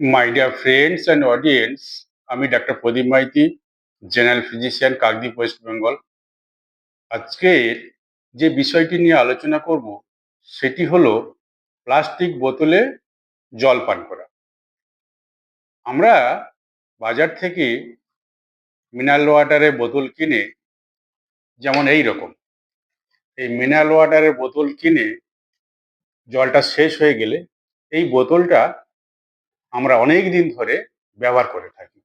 My dear friends and audience আমি doctor Pradip Maiti general physician Kakdwip West Bengal আজকে যে বিষয়টি নিয়ে আলোচনা করব, সেটি হলো প্লাস্টিক বোতলে জল পান করা। আমরা বাজার থেকে মিনারেল ওয়াটারের বোতল কিনে, যেমন এই রকম, এই মিনারেল ওয়াটারের বোতল কিনে জলটা শেষ হয়ে গেলে, এই বোতলটা আমরা অনেক দিন ধরে ব্যবহার করে থাকি।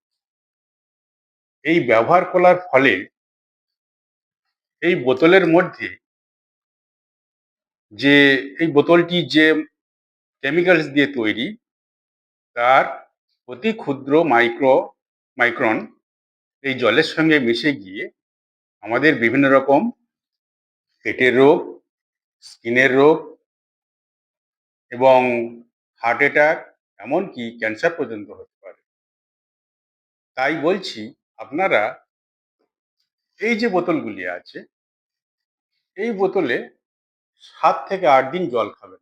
এই ব্যবহার করার ফলে এই বোতলের মধ্যে যে, এই বোতলটি যে কেমিক্যালস দিয়ে তৈরি, তার অতি ক্ষুদ্র মাইক্রো মাইক্রন এই জলের সঙ্গে মিশে গিয়ে আমাদের বিভিন্ন রকম পেটের রোগ, স্কিনের রোগ এবং হার্ট অ্যাটাক এমনকি ক্যান্সার পর্যন্ত হতে পারে। তাই বলছি, আপনারা এই যে বোতলগুলি আছে, এই বোতলে সাত থেকে আট দিন জল খাবেন।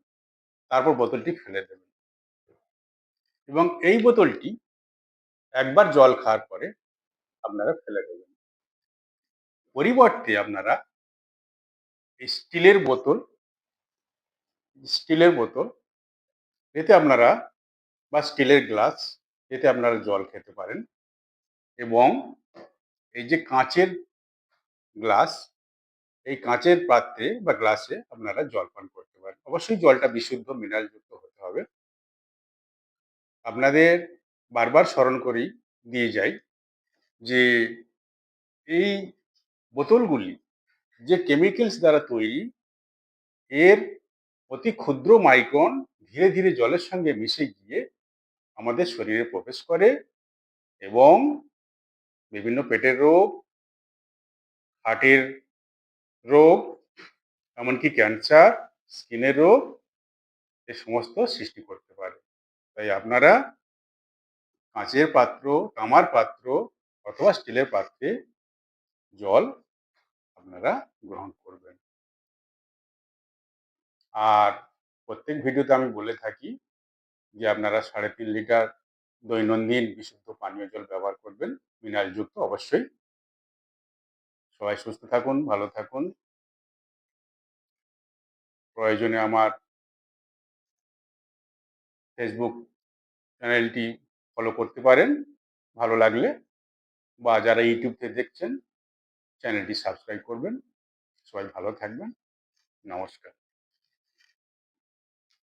তারপর বোতলটি ফেলে দেবেন। এবং এই বোতলটি একবার জল খাওয়ার পরে আপনারা ফেলে দেবেন। পরিবর্তে আপনারা স্টিলের বোতল স্টিলের বোতল, এতে আপনারা বা স্টিলের গ্লাস এতে আপনারা জল খেতে পারেন এবং এই যে কাঁচের গ্লাস, এই কাঁচের পাত্রে বা গ্লাসে আপনারা জল পান করতে পারেন। অবশ্যই জলটা বিশুদ্ধ মিনারেলযুক্ত হতে হবে। আপনাদের বারবার স্মরণ করি, দিয়ে যাই যে এই বোতলগুলি যে কেমিক্যালস দ্বারা তৈরি, এর অতি ক্ষুদ্র মাইক্রন ধীরে ধীরে জলের সঙ্গে মিশে গিয়ে আমাদের শরীরে প্রবেশ করে এবং বিভিন্ন পেটের রোগ, হার্টের রোগ, এমনকি ক্যান্সার, স্কিনের রোগ, এ সমস্ত সৃষ্টি করতে পারে। তাই আপনারা কাঁচের পাত্র, তামার পাত্র অথবা স্টিলের পাত্রে জল আপনারা গ্রহণ করবেন। আর প্রত্যেক ভিডিওতে আমি বলে থাকি যে আপনারা সাড়ে তিন লিটার দৈনন্দিন বিশুদ্ধ পানীয় জল ব্যবহার করবেন, মিনারেলযুক্ত অবশ্যই। সবাই সুস্থ থাকুন, ভালো থাকুন। প্রয়োজনে আমার ফেসবুক চ্যানেলটি ফলো করতে পারেন, ভালো লাগলে। বা যারা ইউটিউবতে দেখছেন চ্যানেলটি সাবস্ক্রাইব করবেন। সবাই ভালো থাকবেন। নমস্কার।